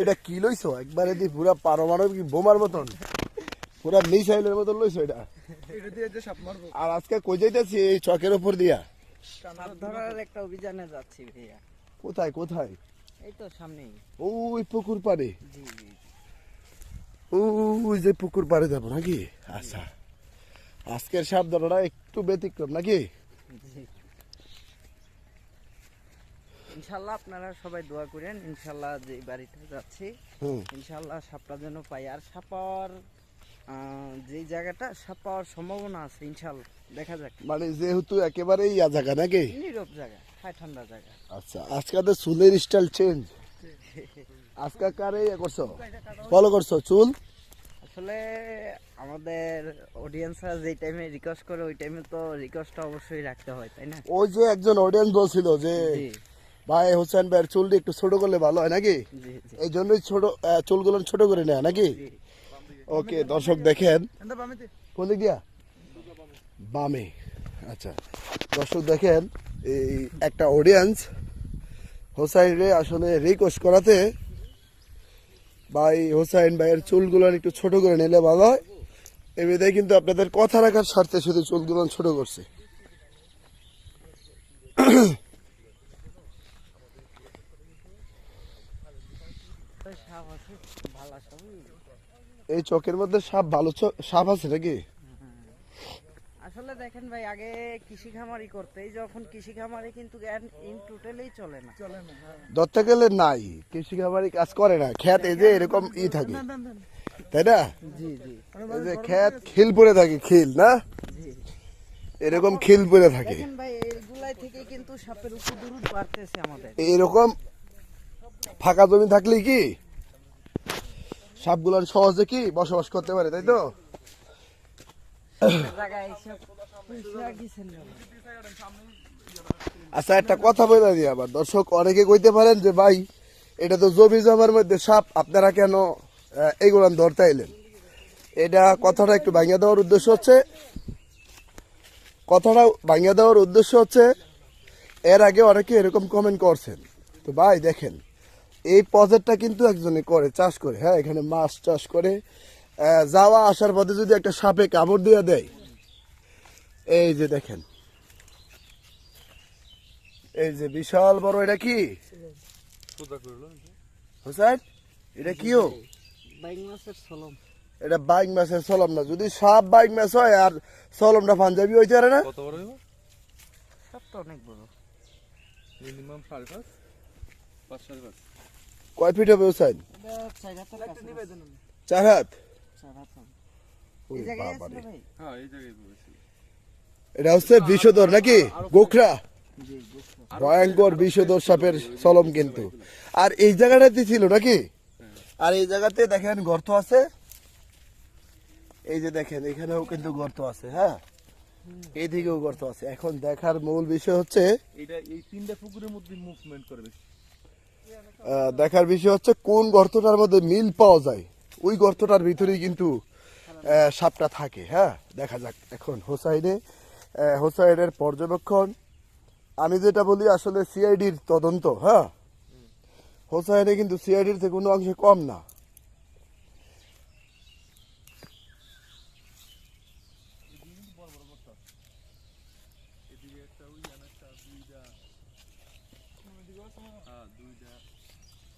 এটা কি লইছো? একবারে দি পুরা পারমাণবিক বোমার মতন। পুরা মিসাইলের মতন লইছো এটা। এটা দিয়ে যে সাপ মারবো। আর আজকে কই যাইতেছি এই চকের উপর দিয়া? ধরার একটা অভিযানে যাচ্ছি ভাইয়া। কোথায় কোথায়? এই তো সামনেই। ওই পুকুর পাড়ে। জি জি ওই যে পুকুর পাড়ে যাব নাকি? আচ্ছা। আজকের একটু ব্যতিক্রম নাকি? ইনশাল্লাহ আপনারা সবাই দোয়া করেন ইনশাল্লাহ যে বাড়িতে যাচ্ছি ইনশাল্লাহ সাপটা যেন পাই। আর সাপ পাওয়ার আহ, যেই জায়গাটা সাপ পাওয়ার সম্ভাবনা আছে ইনশাল্লাহ। দেখা যাক। মানে যেহেতু একেবারে ইয়া জায়গা নাকি? নীরব জায়গা হাই ঠান্ডা জায়গা। আচ্ছা আজকে তো চুলের স্টাইল চেঞ্জ আজকে কারে ইয়ে করছ? ফলো করছ চুল? আসলে আমাদের অডিয়েন্সরা যেই টাইমে রিকোয়েস্ট করে ওই টাইমে তো রিকোয়েস্টটা অবশ্যই রাখতে হয় তাই না? ওই যে একজন অডিয়েন্স বলছিল যে ভাই হোসেন ভাইয়ের চুলটি একটু ছোট করলে ভালো হয় নাকি? এই জন্যই ছোট চুলগুলো ছোট করে নেয় নাকি? ওকে দর্শক দেখেন। কোন দিক দিয়া? বামে। আচ্ছা দর্শক দেখেন এই একটা অডিয়েন্স হোসাইন রে আসলে রিকোয়েস্ট করাতে ভাই হোসাইন ভাইয়ের চুলগুলো একটু ছোট করে নিলে ভালো হয়। এমনিতে কিন্তু আপনাদের কথা রাখার স্বার্থে শুধু চুলগুলো ছোট করছে তো সাপ আছে ভালো সবই এই চকের মধ্যে সাপ ভালো সাপ আছে নাকি? আসলে দেখেন ভাই আগে কৃষি খামারি করতে যখন কৃষি খামারি কিন্তু ইন টোটালি চলে না। চলে না হ্যাঁ। ধরতে গেলে নাই কৃষি খামারি কাজ করে না। খেত এই যে এরকম ই থাকে। তাই না? জি জি। এই যে খেত খিল পরে থাকে খিল না? এরকম খিল পরে থাকে। দেখেন ভাই এইগুলাই থেকে কিন্তু সাপের উপদ্রব বাড়তেছে আমাদের। এরকম ফাঁকা জমি থাকলে কি? সাপগুলার সহজে কি বসবাস করতে পারে তাই তো। আচ্ছা একটা কথা বলে দিই আবার। দর্শক অনেকে কইতে পারেন যে ভাই এটা তো জমি জমার মধ্যে সাপ আপনারা কেন আহ, এইগুলান ধরতে এলেন এটা কথাটা একটু ভাঙিয়ে দেওয়ার উদ্দেশ্য হচ্ছে কথাটা ভাঙিয়ে দেওয়ার উদ্দেশ্য হচ্ছে এর আগে অনেকে এরকম কমেন্ট করছেন। তো ভাই দেখেন এই প্রজেক্টটা কিন্তু একজনে করে চাষ করে। হ্যাঁ এখানে মাছ চাষ করে। যাওয়া আসার পথে যদি একটা সাপে কামড় দিয়ে দেয় এই যে দেখেন। এই যে বিশাল বড় এটা কি? হোসেন এটা কিও বাইক এটা বাইক মাছের সলম না। যদি সাপ বাইক মাছ হয় আর সলমটা পাঞ্জাবি হইতে পারে না? কত বড় হইব সাপটা অনেক বড়। মিনিমাম সাড়ে পাঁচ পাঁচ সাড়ে পাঁচ। কয় ফিট হবে চার হাত চার হাত? হবে। ওরে এই জায়গায় আছে বাবারে। না ভাই। হ্যাঁ এই জায়গায় বলেছি এটা হচ্ছে বিষধর নাকি? গোখরা? ভয়ঙ্কর বিষধর সাপের সলম কিন্তু। আর এই জায়গাটাতে ছিল নাকি? আর এই জায়গাতে দেখেন গর্ত আছে। এই যে দেখেন এখানেও কিন্তু গর্ত আছে হ্যাঁ? এইদিকেও গর্ত আছে। এখন দেখার মূল বিষয় হচ্ছে এটা এই তিনটা পুকুরের মধ্যে মুভমেন্ট করে বেশি। আহ, দেখার বিষয় হচ্ছে কোন গর্তটার মধ্যে মিল পাওয়া যায়? ওই গর্তটার ভিতরেই কিন্তু সাপটা থাকে হ্যাঁ? দেখা যাক এখন হোসাইনে হোসাইনের পর্যবেক্ষণ। আমি যেটা বলি, আসলে সিআইডির তদন্ত হ্যাঁ? হোসাইনে কিন্তু সিআইডির থেকে কোনো অংশে কম না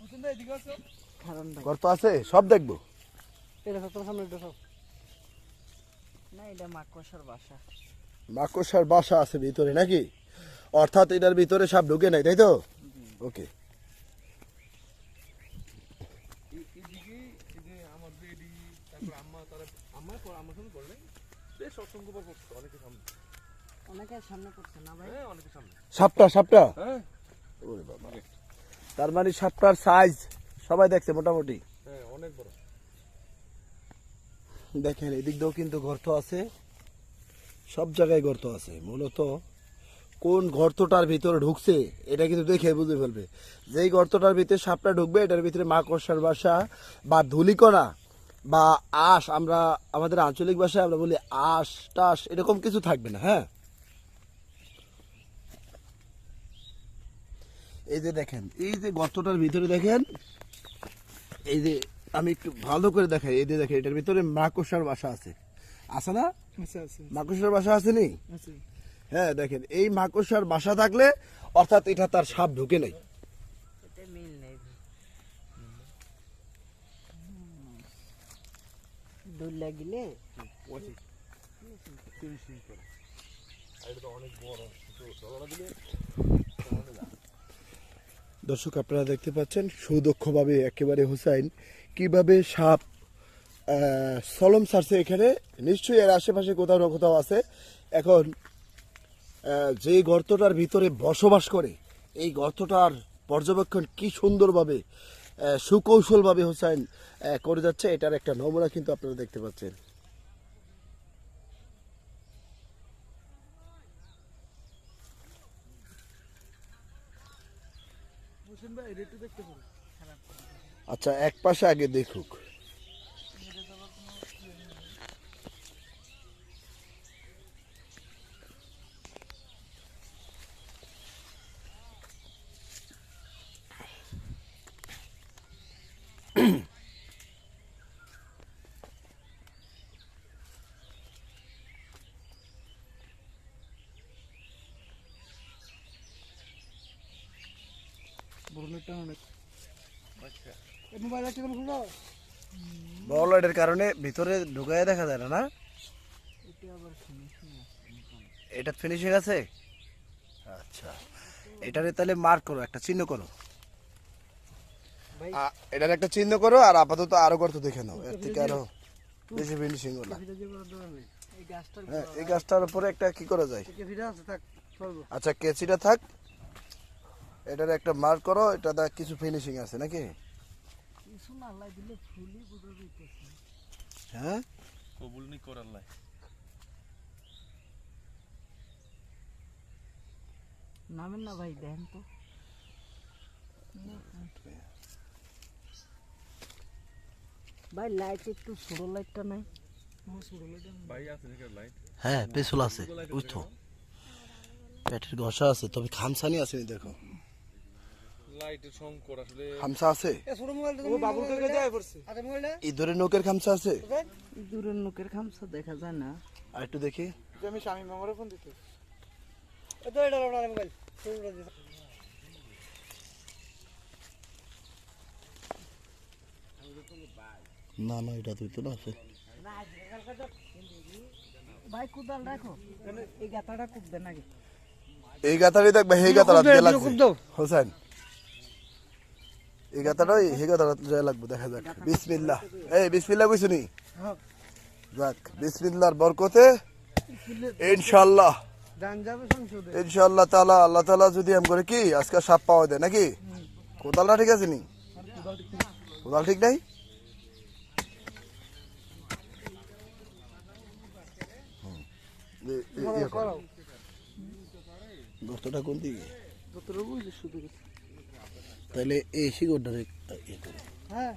হোসেন ভাই, এদিকে আসো। কারণ ভাই গর্ত আছে? সব দেখব। এটা সত্তর সামনে এটা সব। না এটা মাকড়সার বাসা। মাকড়সার বাসা আছে ভিতরে নাকি? অর্থাৎ এটার ভিতরে সাপ ঢুকে নাই তাই তো? ওকে। তারা হ্যাঁ সাপটা সাপটা? হ্যাঁ। ওরে বাবা। তার মানে সাপটার সাইজ সবাই দেখছে মোটামুটি। হ্যাঁ অনেক বড়। দেখেন এদিক দিয়েও কিন্তু গর্ত আছে। সব জায়গায় গর্ত আছে। মূলত কোন গর্তটার ভিতরে ঢুকছে এটা কিন্তু দেখে বুঝে ফেলবে। যেই গর্তটার ভিতরে সাপটা ঢুকবে এটার ভিতরে মাকড়সার বাসা বা ধুলিকণা বা আশ আমরা আমাদের আঞ্চলিক ভাষায় আমরা বলি আশ টাস এরকম কিছু থাকবে না হ্যাঁ? এই যে দেখেন এই যে গর্তটার ভিতরে দেখেন এই যে আমি একটু ভালো করে দেখাই এই যে দেখেন এটার ভিতরে মাকড়সার বাসা আছে। আছে না? মাকড়সার বাসা আছে নি? হ্যাঁ দেখেন এই মাকড়সার বাসা থাকলে অর্থাৎ এটা তার সাপ ঢুকে নাই। দূর লাগিলে দর্শক, আপনারা দেখতে পাচ্ছেন সুদক্ষভাবে একেবারে হুসাইন। কীভাবে সাপ সলম সারছে এখানে, নিশ্চয়ই এর আশেপাশে কোথাও না কোথাও আছে। এখন যে গর্তটার ভিতরে বসবাস করে, এই গর্তটার পর্যবেক্ষণ কি সুন্দরভাবে সুকৌশলভাবে হুসাইন করে যাচ্ছে, এটার একটা নমুনা কিন্তু আপনারা দেখতে পাচ্ছেন হোসেন ভাই এটা একটু দেখতে পারো আচ্ছা এক পাশে আগে দেখুক। বড় লাইটের কারণে ভিতরে ঢুকায় দেখা যায় না না? এটা ফিনিশিং আছে আচ্ছা। এটারে তাহলে মার্ক করো একটা চিহ্ন করো। এটার একটা চিহ্ন করো আর আপাতত আরও গর্ত দেখে নাও। এর থেকে আরও বেশি ফিনিশিং হলো। এই গাছটার হ্যাঁ এই গাছটার উপরে একটা কি করা যায়? আচ্ছা কেচিটা থাক। এটার একটা মার্ক করো এটা দা কিছু ফিনিশিং আছে নাকি? কিছু না লাই দিলে ফুলই বোঝা যাইতেছে। হ্যাঁ? কবুল নি করার লাই নামেন না ভাই দেখেন তো। ভাই লাইট একটু ছোট লাইটটা নাই হ্যাঁ পেছল আছে ওই তো পেটের ঘষা আছে তবে খামসানি আছে দেখো। লাইটের সংকট আসলে। খামসা আছে? এ ও বাবুর কাছে যায় পড়ছে। ইঁদুরের নৌকের খামসা আছে? দূরের নোকের খামসা দেখা যায় না। আর একটু দেখি। আমি স্বামী মামারে ফোন দিতে এটা মোবাইল। না না এটা তুই তো না আছে। ভাই কুদাল রাখো। এই গাতাটা কুদবে নাকি। এই গাতারি দেখবে এই গাতারা দিয়ে লাগবে হোসেন এই গাতাটা ওই এই গাতারা দিয়ে লাগবে দেখা যাক বিসমিল্লাহ এই বিসমিল্লাহ কইছো নি হ্যাঁ যাক বিসমিল্লাহর বরকতে ইনশাআল্লাহ ইনশাআল্লাহ তাআলা আল্লাহ তাআলা যদি এম করে কি আজকে সাপ পাওয়া দেয় নাকি কোদালটা ঠিক আছে নি কোদাল ঠিক নাই ইয়ে গর্তটা কোন দিকে শুধু তাহলে এই শিকড়টা ইয়ে করো হ্যাঁ